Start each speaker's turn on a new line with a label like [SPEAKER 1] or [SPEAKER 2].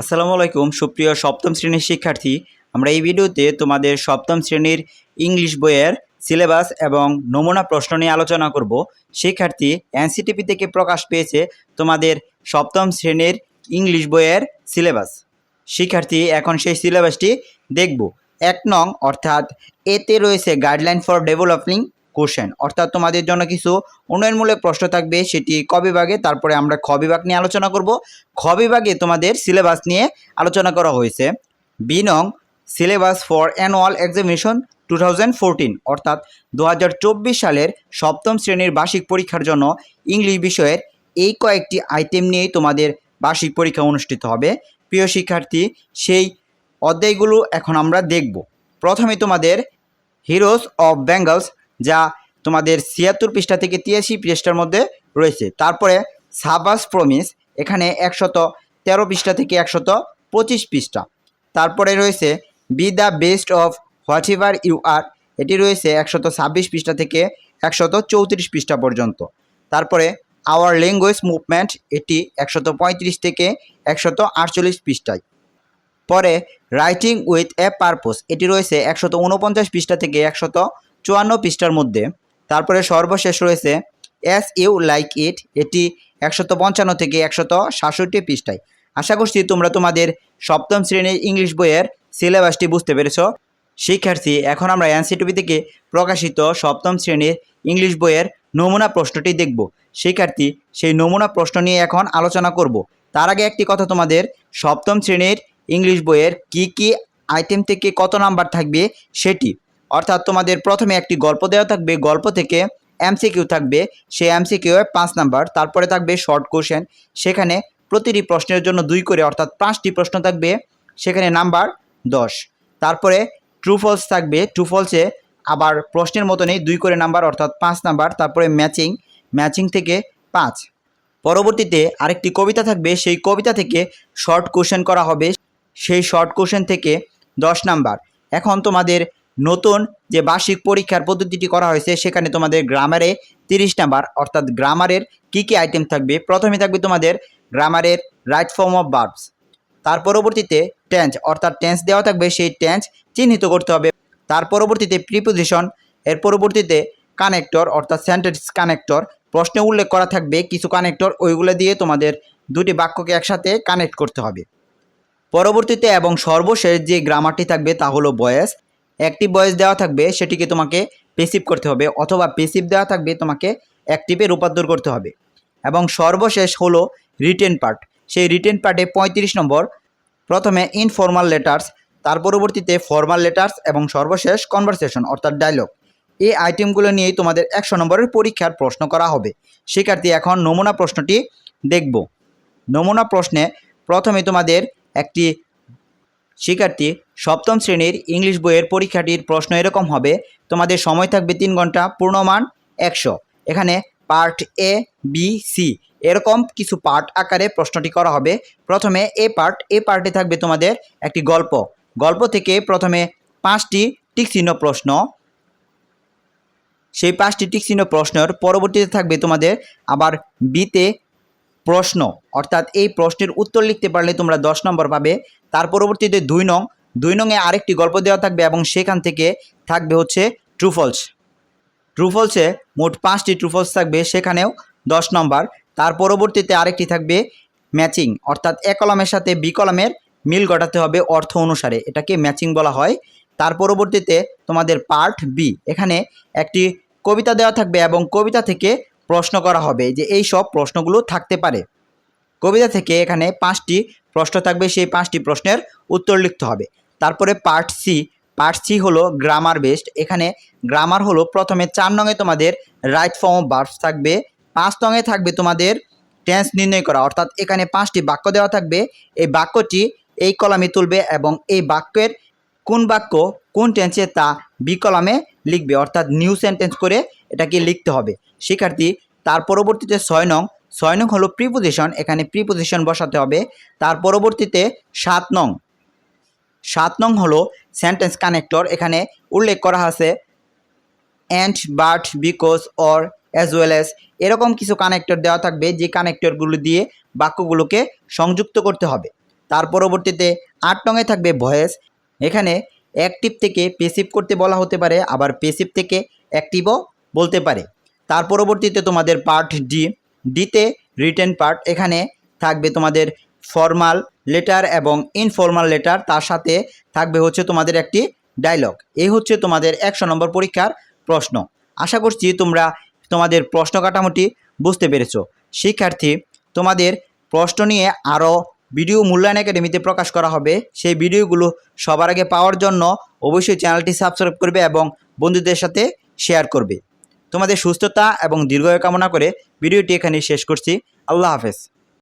[SPEAKER 1] আসসালামু আলাইকুম, সুপ্রিয় সপ্তম শ্রেণির শিক্ষার্থী। আমরা এই ভিডিওতে তোমাদের সপ্তম শ্রেণির ইংলিশ বইয়ের সিলেবাস এবং নমুনা প্রশ্ন নিয়ে আলোচনা করব। শিক্ষার্থী এনসিটিপি থেকে প্রকাশ পেয়েছে তোমাদের সপ্তম শ্রেণির ইংলিশ বইয়ের সিলেবাস। শিক্ষার্থী, এখন সেই সিলেবাসটি দেখব। এক নং, অর্থাৎ এতে রয়েছে গাইডলাইন ফর ডেভেলপিং কোশ্চেন অর্থাৎ তোমাদের জন্য কিছু উন্নয়নমূলক প্রশ্ন থাকবে, সেটি ক বিভাগে, তারপরে আমরা খ বিভাগ নিয়ে আলোচনা করব। খ বিভাগে তোমাদের সিলেবাস নিয়ে আলোচনা করা হয়েছে। বি নং syllabus for annual examination two অর্থাৎ দু হাজার চব্বিশ সালের সপ্তম শ্রেণির বার্ষিক পরীক্ষার জন্য ইংলিশ বিষয়ের এই কয়েকটি আইটেম নিয়েই তোমাদের বার্ষিক পরীক্ষা অনুষ্ঠিত হবে। প্রিয় শিক্ষার্থী, সেই অধ্যায়গুলো এখন আমরা দেখব। প্রথমে তোমাদের হিরোজ অফ বেঙ্গলস যা তোমাদের ছিয়াত্তর পৃষ্ঠা থেকে তিরাশি পৃষ্ঠার মধ্যে রয়েছে। তারপরে সাবাস প্রমিস, এখানে একশত তেরো পৃষ্ঠা থেকে একশত পঁচিশ পৃষ্ঠা। তারপরে রয়েছে be the best of whatever you are এটি রয়েছে একশত ছাব্বিশ পৃষ্ঠা থেকে একশত চৌত্রিশ পৃষ্ঠা পর্যন্ত। তারপরে আওয়ার ল্যাঙ্গুয়েজ মুভমেন্ট এটি একশত পঁয়ত্রিশ থেকে একশত আটচল্লিশ পৃষ্ঠায়। পরে রাইটিং উইথ এ পারপোস এটি রয়েছে একশত উনপঞ্চাশ পৃষ্ঠা থেকে একশত চুয়ান্ন পৃষ্ঠার মধ্যে। তারপরে সর্বশেষ রয়েছে এস ইউ লাইক ইট এটি একশত পঞ্চান্ন থেকে একশত সাতষট্টি পৃষ্ঠায়। আশা করছি তোমরা তোমাদের সপ্তম শ্রেণির ইংলিশ বইয়ের সিলেবাসটি বুঝতে পেরেছ। শিক্ষার্থী, এখন আমরা এনসিটিভি থেকে প্রকাশিত সপ্তম শ্রেণির ইংলিশ বইয়ের নমুনা প্রশ্নটি দেখব। শিক্ষার্থী, সেই নমুনা প্রশ্ন নিয়ে এখন আলোচনা করব। তার আগে একটি কথা তোমাদের, সপ্তম শ্রেণির ইংলিশ বইয়ের কি কি আইটেম থেকে কত নাম্বার থাকবে সেটি। অর্থাৎ তোমাদের প্রথমে একটি গল্প দেওয়া থাকবে, গল্প থেকে এমসিকিউ থাকবে। সেই এমসিকিউ পাঁচ নাম্বার, তারপরে থাকবে শর্ট কোশ্চেন সেখানে প্রতিটি প্রশ্নের জন্য দুই করে, অর্থাৎ পাঁচটি প্রশ্ন থাকবে। সেখানে নাম্বার দশ। তারপরে ট্রু ফলস থাকবে। ট্রু ফলসে আবার প্রশ্নের মতনই দুই করে নাম্বার, অর্থাৎ পাঁচ নাম্বার। তারপরে ম্যাচিং ম্যাচিং থেকে পাঁচ। পরবর্তীতে আরেকটি কবিতা থাকবে। সেই কবিতা থেকে শর্ট কোশ্চেন করা হবে। সেই শর্ট কোশ্চেন থেকে দশ নাম্বার। এখন তোমাদের নতুন যে বার্ষিক পরীক্ষার পদ্ধতিটি করা হয়েছে, সেখানে তোমাদের গ্রামারে তিরিশ নাম্বার, অর্থাৎ গ্রামারের কি কি আইটেম থাকবে? প্রথমে থাকবে তোমাদের গ্রামারের রাইট ফর্ম অফ বার্বস তার পরবর্তীতে টেন্স অর্থাৎ টেন্স দেওয়া থাকবে, সেই টেন্স চিহ্নিত করতে হবে। তার পরবর্তীতে প্রিপোজিশন এর পরবর্তীতে কানেক্টর অর্থাৎ সেন্টেন্স কানেক্টর প্রশ্নে উল্লেখ করা থাকবে, কিছু কানেক্টর ওইগুলো দিয়ে তোমাদের দুটি বাক্যকে একসাথে কানেক্ট করতে হবে। পরবর্তীতে এবং সর্বশেষ যে গ্রামারটি থাকবে, তা হলো বয়েস। একটি বয়েস দেওয়া থাকবে, সেটিকে তোমাকে পেসিভ করতে হবে অথবা পেসিভ দেওয়া থাকবে, তোমাকে অ্যাক্টিভে রূপান্তর করতে হবে। এবং সর্বশেষ হলো রিটেন পার্ট সেই রিটেন পার্টে পঁয়ত্রিশ নম্বর, প্রথমে ইনফর্মাল লেটার্স তার পরবর্তীতে ফর্মাল লেটার্স এবং সর্বশেষ কনভারসেশন অর্থাৎ ডায়লগ এই আইটেমগুলো নিয়েই তোমাদের একশো নম্বরের পরীক্ষার প্রশ্ন করা হবে। শিক্ষার্থী, এখন নমুনা প্রশ্নটি দেখব। নমুনা প্রশ্নে প্রথমে তোমাদের একটি শিক্ষার্থী, সপ্তম শ্রেণির ইংলিশ বইয়ের পরীক্ষাটির প্রশ্ন এরকম হবে। তোমাদের সময় থাকবে তিন ঘণ্টা, পূর্ণমান একশো। এখানে পার্ট এ বি সি এরকম কিছু পার্ট আকারে প্রশ্নটি করা হবে। প্রথমে এ পার্ট, এ পার্টে থাকবে তোমাদের একটি গল্প। গল্প থেকে প্রথমে পাঁচটি টিকচিহ্ন প্রশ্ন। সেই পাঁচটি টিকচিহ্ন প্রশ্নের পরবর্তীতে থাকবে তোমাদের আবার বিতে প্রশ্ন, অর্থাৎ এই প্রশ্নের উত্তর লিখতে পারলে তোমরা দশ নম্বর পাবে। তার পরবর্তীতে দুই নং, দুই নংয়ে আরেকটি গল্প দেওয়া থাকবে এবং সেখান থেকে থাকবে হচ্ছে ট্রুফলস ট্রুফলসে মোট পাঁচটি ট্রুফলস থাকবে, সেখানেও দশ নম্বর। তার পরবর্তীতে আরেকটি থাকবে ম্যাচিং অর্থাৎ এ কলমের সাথে বি কলমের মিল ঘটাতে হবে অর্থ অনুসারে। এটাকে ম্যাচিং বলা হয়। তার পরবর্তীতে তোমাদের পার্ট বি এখানে একটি কবিতা দেওয়া থাকবে এবং কবিতা থেকে প্রশ্ন করা হবে যে এই সব প্রশ্নগুলো থাকতে পারে। কবিতা থেকে এখানে পাঁচটি প্রশ্ন থাকবে, সেই পাঁচটি প্রশ্নের উত্তর লিখতে হবে। তারপরে পার্ট সি পার্ট সি হলো গ্রামার বেসড এখানে গ্রামার হলো প্রথমে চার নঙে তোমাদের রাইট ফর্ম বার্বস থাকবে, পাঁচ নঙে থাকবে তোমাদের টেন্স নির্ণয় করা। অর্থাৎ এখানে পাঁচটি বাক্য দেওয়া থাকবে, এই বাক্যটি এই কলামে তুলবে এবং এই বাক্যের কোন বাক্য কোন টেন্সে তা বি কলামে লিখবে। অর্থাৎ নিউ সেন্টেন্স করে এটাকে লিখতে হবে। শিক্ষার্থী, তার পরবর্তীতে ছয় নং ছয় নং হলো প্রিপোজিশন এখানে প্রিপোজিশন বসাতে হবে। তার পরবর্তীতে সাত নং সাত নং হলো সেন্টেন্স কানেক্টর এখানে উল্লেখ করা আছে and but because or as well as এরকম কিছু কানেক্টর দেওয়া থাকবে, যে কানেক্টরগুলো দিয়ে বাক্যগুলোকে সংযুক্ত করতে হবে। তার পরবর্তীতে আট নঙে থাকবে ভয়েস, এখানে অ্যাক্টিভ থেকে পেসিভ করতে বলা হতে পারে, আবার পেসিভ থেকে অ্যাক্টিভও বলতে পারে। তার পরবর্তীতে তোমাদের পার্ট ডি ডিতে রিটেন পার্ট এখানে থাকবে তোমাদের ফর্মাল লেটার এবং ইনফর্মাল লেটার তার সাথে থাকবে হচ্ছে তোমাদের একটি ডায়লগ এই হচ্ছে তোমাদের একশো নম্বর পরীক্ষার প্রশ্ন। আশা করছি তোমরা তোমাদের প্রশ্ন কাঠামোটি বুঝতে পেরেছ। শিক্ষার্থী, তোমাদের প্রশ্ন নিয়ে আরও ভিডিও মূল্যায়ন একাডেমিতে প্রকাশ করা হবে। সেই ভিডিওগুলো সবার আগে পাওয়ার জন্য অবশ্যই চ্যানেলটি সাবস্ক্রাইব করবে এবং বন্ধুদের সাথে শেয়ার করবে। তোমাদের সুস্থতা এবং দীর্ঘায়ু কামনা করে ভিডিওটি এখানে শেষ করছি। আল্লাহ হাফেজ।